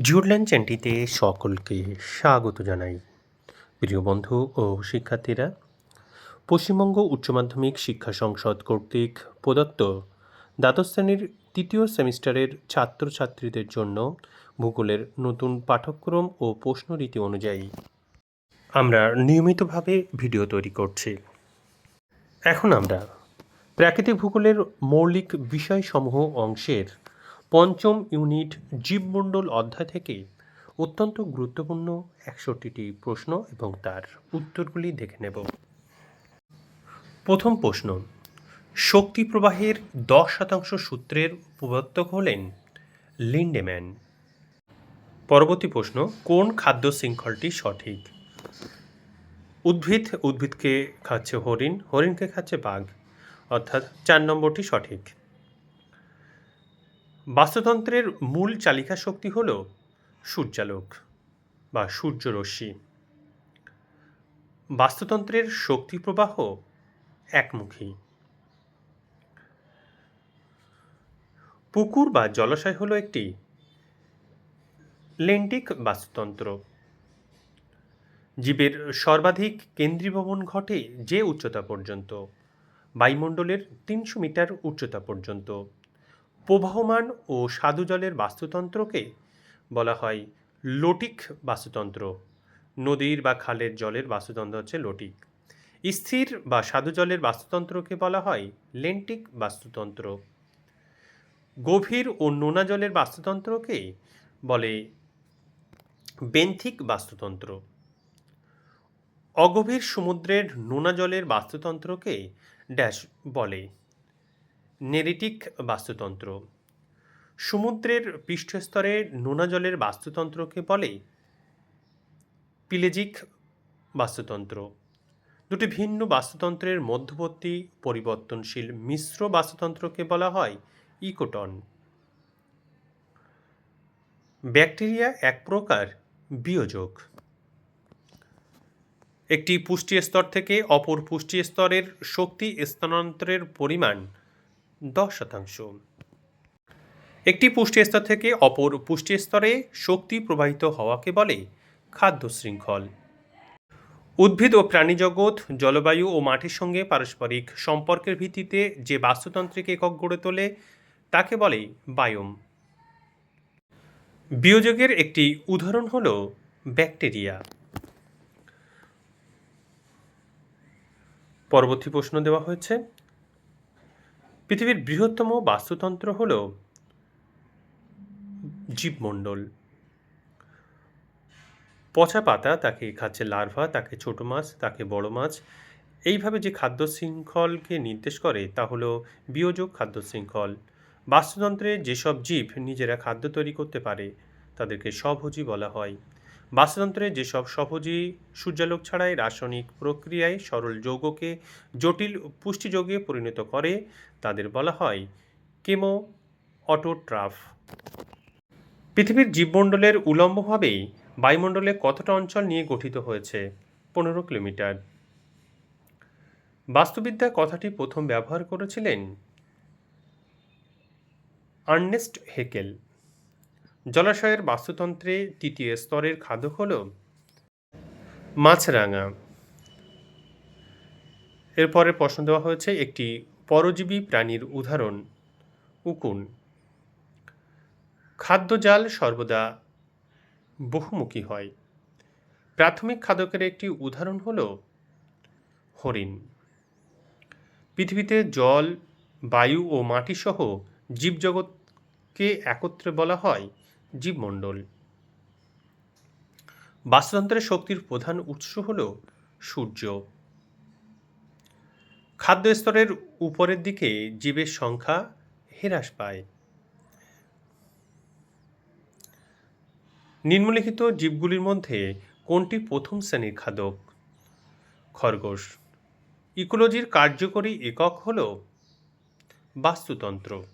জুড়লেন চ্যানেলটিতে সকলকে স্বাগত জানাই। প্রিয় বন্ধু ও শিক্ষার্থীরা, পশ্চিমবঙ্গ উচ্চ মাধ্যমিক শিক্ষা সংসদ কর্তৃক প্রদত্ত দ্বাদশ শ্রেণির তৃতীয় সেমিস্টারের ছাত্রছাত্রীদের জন্য ভূগোলের নতুন পাঠ্যক্রম ও প্রশ্নরীতি অনুযায়ী আমরা নিয়মিতভাবে ভিডিও তৈরি করছি। এখন আমরা প্রাকৃতিক ভূগোলের মৌলিক বিষয়সমূহ অংশের পঞ্চম ইউনিট জীবমণ্ডল অধ্যায় থেকে অত্যন্ত গুরুত্বপূর্ণ একষট্টিটি প্রশ্ন এবং তার উত্তরগুলি দেখে নেব। প্রথম প্রশ্ন শক্তি প্রবাহের দশ শতাংশ সূত্রের প্রবর্তক হলেন লিন্ডেম্যান। পরবর্তী প্রশ্ন, কোন খাদ্য শৃঙ্খলটি সঠিক? উদ্ভিদ, উদ্ভিদকে খাচ্ছে হরিণ, হরিণকে খাচ্ছে বাঘ, অর্থাৎ চার নম্বরটি সঠিক। বাস্তুতন্ত্রের মূল চালিকা শক্তি হল সূর্যালোক বা সূর্যরশ্মি। বাস্তুতন্ত্রের শক্তি প্রবাহ একমুখী। পুকুর বা জলাশয় হলো একটি লেন্টিক বাস্তুতন্ত্র। জীবের সর্বাধিক কেন্দ্রীভবন ঘটে যে উচ্চতা পর্যন্ত, বায়ুমণ্ডলের তিনশো মিটার উচ্চতা পর্যন্ত। প্রবাহমান ও স্বাদু জলের বাস্তুতন্ত্রকে বলা হয় লোটিক বাস্তুতন্ত্র। নদীর বা খালের জলের বাস্তুতন্ত্র হচ্ছে লোটিক। স্থির বা স্বাদু জলের বাস্তুতন্ত্রকে বলা হয় লেন্টিক বাস্তুতন্ত্র। গভীর ও নোনা জলের বাস্তুতন্ত্রকে বলে বেন্থিক বাস্তুতন্ত্র। অগভীর সমুদ্রের নোনা জলের বাস্তুতন্ত্রকে ড্যাশ বলে। নেরিটিক বাস্তুতন্ত্র। সমুদ্রের পৃষ্ঠস্তরে নোনা জলের বাস্তুতন্ত্রকে বলে পিলেজিক বাস্তুতন্ত্র। দুটি ভিন্ন বাস্তুতন্ত্রের মধ্যবর্তী পরিবর্তনশীল মিশ্র বাস্তুতন্ত্রকে বলা হয় ইকোটন। ব্যাকটেরিয়া এক প্রকার বিয়োজক। একটি পুষ্টি স্তর থেকে অপর পুষ্টি স্তরের শক্তি স্থানান্তরের পরিমাণ দশ শতাংশ। একটি পুষ্টি স্তর থেকে অপর পুষ্টি স্তরে শক্তি প্রবাহিত হওয়াকে বলে খাদ্য শৃঙ্খল। উদ্ভিদ ও প্রাণীজগৎ জলবায়ু ও মাটির সঙ্গে পারস্পরিক সম্পর্কের ভিত্তিতে যে বাস্তুতান্ত্রিক একক গড়ে তোলে, তাকে বলে বায়োম। বিয়োজকের একটি উদাহরণ হল ব্যাকটেরিয়া। পরবর্তী প্রশ্ন দেওয়া হয়েছে পৃথিবীর বৃহত্তম বাস্তুতন্ত্র হল জীবমণ্ডল। পচা পাতা, তাকে খাচ্ছে লার্ভা, তাকে ছোট মাছ, তাকে বড় মাছ। এইভাবে যে খাদ্য শৃঙ্খলকে নির্দেশ করে, তা হলো বিয়োজক খাদ্য শৃঙ্খল। বাস্তুতন্ত্রে যেসব জীব নিজেরা খাদ্য তৈরি করতে পারে, তাদেরকে স্বভোজী বলা হয়। বাস্তুতন্ত্রে যেসব স্বভোজী সূর্যালোক ছাড়াই রাসায়নিক প্রক্রিয়ায় সরল যৌগকে জটিল পুষ্টিযোগে পরিণত করে, তাদের বলা হয় কেমো অটোট্রাফ। পৃথিবীর জীবমণ্ডলের উলম্বভাবেই বায়ুমণ্ডলে কতটা অঞ্চল নিয়ে গঠিত হয়েছে? পনেরো কিলোমিটার। বাস্তুবিদ্যা কথাটি প্রথম ব্যবহার করেছিলেন আর্নেস্ট হেকেল। জলাশয়ের বাস্তুতন্ত্রে তৃতীয় স্তরের খাদক হল মাছরাঙা। এরপরে প্রশ্ন দেওয়া হয়েছে একটি পরজীবী প্রাণীর উদাহরণ, উকুন। খাদ্যজাল সর্বদা বহুমুখী হয়। প্রাথমিক খাদকের একটি উদাহরণ হল হরিণ। পৃথিবীতে জল, বায়ু ও মাটি সহ জীবজগৎকে একত্রে বলা হয় জীবমণ্ডল। বাস্তুতন্ত্রের শক্তির প্রধান উৎস হল সূর্য। খাদ্য স্তরের উপরের দিকে জীবের সংখ্যা হ্রাস পায়। নিম্নলিখিত জীবগুলির মধ্যে কোনটি প্রথম শ্রেণির খাদক? খরগোশ। ইকোলজির কার্যকরী একক হল বাস্তুতন্ত্র।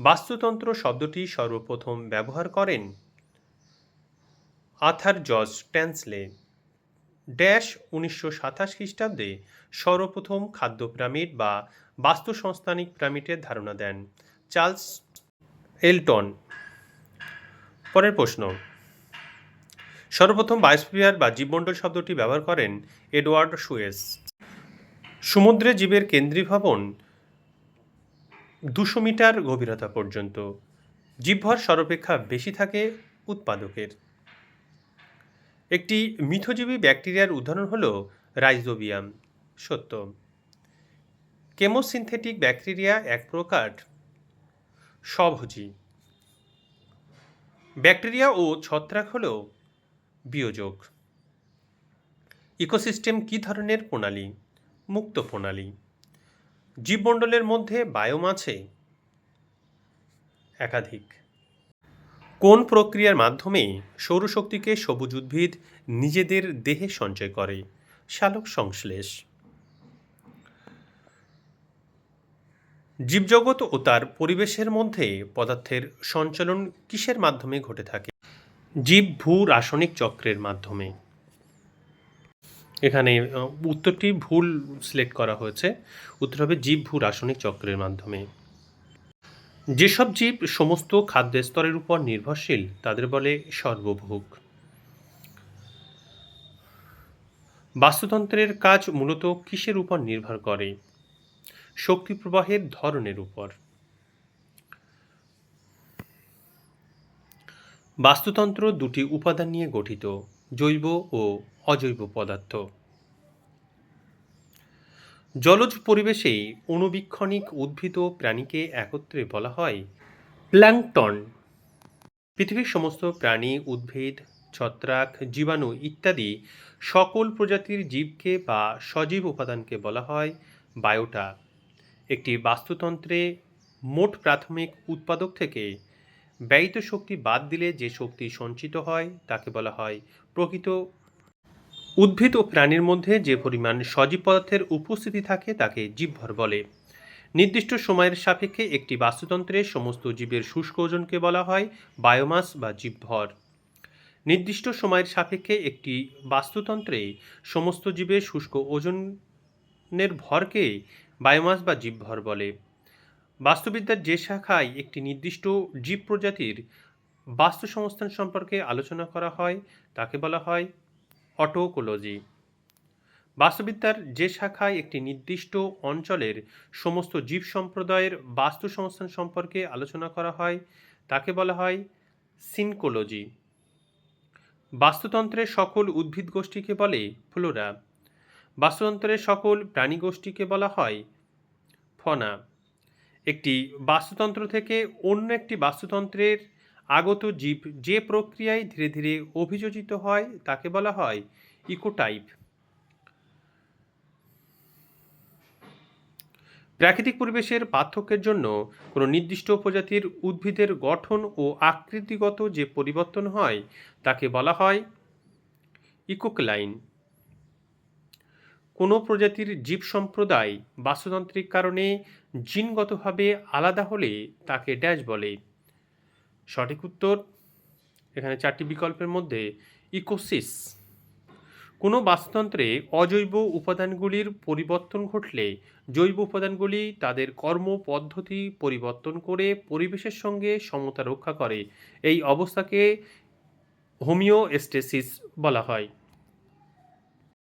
বাস্তুতন্ত্র শব্দটি সর্বপ্রথম ব্যবহার করেন আথার জর্জ ট্যান্সলে ড্যাশ উনিশশো সাতাশ খ্রিস্টাব্দে সর্বপ্রথম খাদ্য পিরামিড বা বাস্তু সংস্থানিক পিরামিডের ধারণা দেন। Charles Elton. পরের প্রশ্ন। সর্বপ্রথম বায়োস্ফিয়ার বা জীবমণ্ডল শব্দটি ব্যবহার করেন এডওয়ার্ড সুয়েস। সমুদ্রে জীবের কেন্দ্রীভবন দুশো মিটার গভীরতা পর্যন্ত। জীবভর সর্বাপেক্ষা বেশি থাকে উৎপাদকের। একটি মিথজীবী ব্যাকটেরিয়ার উদাহরণ হল রাইজোবিয়াম। সত্য। কেমোসিনথেটিক ব্যাকটেরিয়া এক প্রকার। স্বভোজী। ব্যাকটেরিয়া ও ছত্রাক হল বিয়োজক। ইকোসিস্টেম কী ধরনের প্রণালী? মুক্ত প্রণালী। জীবমণ্ডলের মধ্যে বায়োম আছে? একাধিক। কোন প্রক্রিয়ার মাধ্যমে সৌরশক্তিকে সবুজ উদ্ভিদ নিজেদের দেহে সঞ্চয় করে? শালক সংশ্লেষ। জীবজগৎ ও তার পরিবেশের মধ্যে পদার্থের সঞ্চালন কিসের মাধ্যমে ঘটে থাকে? জীব ভূ রাসায়নিক চক্রের মাধ্যমে। এখানে উত্তরটি ভুল সিলেক্ট করা হয়েছে। উত্তর হবে জীব ভূ রাসায়নিক চক্রের মাধ্যমে। যেসব জীব সমস্ত খাদ্য স্তরের উপর নির্ভরশীল, তাদের বলে সর্বভোগ। বাস্তুতন্ত্রের কাজ মূলত কিসের উপর নির্ভর করে? শক্তি প্রবাহের ধরনের উপর। বাস্তুতন্ত্র দুটি উপাদান নিয়ে গঠিত, জৈব ও অজৈব পদার্থ। জলজ পরিবেশে অণুবীক্ষণিক উদ্ভিদ ও প্রাণীকে একত্রে বলা হয় প্ল্যাঙ্কটন পৃথিবীর সমস্ত প্রাণী, উদ্ভিদ, ছত্রাক, জীবাণু ইত্যাদি সকল প্রজাতির জীবকে বা সজীব উপাদানকে বলা হয় বায়োটা। একটি বাস্তুতন্ত্রে মোট প্রাথমিক উৎপাদক থেকে ব্যয়িত শক্তি বাদ দিলে যে শক্তি সঞ্চিত হয় তাকে বলা হয় প্রকৃত উদ্ভিদ ও প্রাণীর মধ্যে যে পরিমাণ সজীব পদার্থের উপস্থিতি থাকে তাকে জীবভর বলে। নির্দিষ্ট সময়ের সাপেক্ষে একটি বাস্তুতন্ত্রে সমস্ত জীবের শুষ্ক ওজনকে বলা হয় বায়োমাস বা জীবভর। নির্দিষ্ট সময়ের সাপেক্ষে একটি বাস্তুতন্ত্রে সমস্ত জীবের শুষ্ক ওজনের ভরকে বায়োমাস বা জীবভর বলে। বাস্তুবিদ্যার যে শাখায় একটি নির্দিষ্ট জীব প্রজাতির বাস্তু সংস্থান সম্পর্কে আলোচনা করা হয়, তাকে বলা হয় অটোকোলজি। বাস্তুবিদ্যার যে শাখায় একটি নির্দিষ্ট অঞ্চলের সমস্ত জীব সম্প্রদায়ের বাস্তু সংস্থান সম্পর্কে আলোচনা করা হয়, তাকে বলা হয় সিনকোলজি। বাস্তুতন্ত্রের সকল উদ্ভিদ গোষ্ঠীকে বলে ফ্লোরা। বাস্তুতন্ত্রের সকল প্রাণী গোষ্ঠীকে বলা হয় ফনা। একটি বাস্তুতন্ত্র থেকে অন্য একটি বাস্তুতন্ত্রের আগত জীব যে প্রক্রিয়ায় ধীরে ধীরে অভিযোজিত হয়, তাকে বলা হয় ইকোটাইপ। প্রাকৃতিক পরিবেশের পার্থক্যের জন্য কোনো নির্দিষ্ট প্রজাতির উদ্ভিদের গঠন ও আকৃতিগত যে পরিবর্তন হয়, তাকে বলা হয় ইকোক্লাইন। কোনো প্রজাতির জীব সম্প্রদায় বাস্তুতান্ত্রিক কারণে জিনগতভাবে আলাদা হলে তাকে ড্যাশ বলে। সঠিক উত্তর, এখানে চারটি বিকল্পের মধ্যে ইকোসিস। কোনো বাস্তুতন্ত্রে অজৈব উপাদানগুলির পরিবর্তন ঘটলে জৈব উপাদানগুলি তাদের কর্ম পদ্ধতি পরিবর্তন করে পরিবেশের সঙ্গে সমতা রক্ষা করে। এই অবস্থাকে হোমিওস্টেসিস বলা হয়।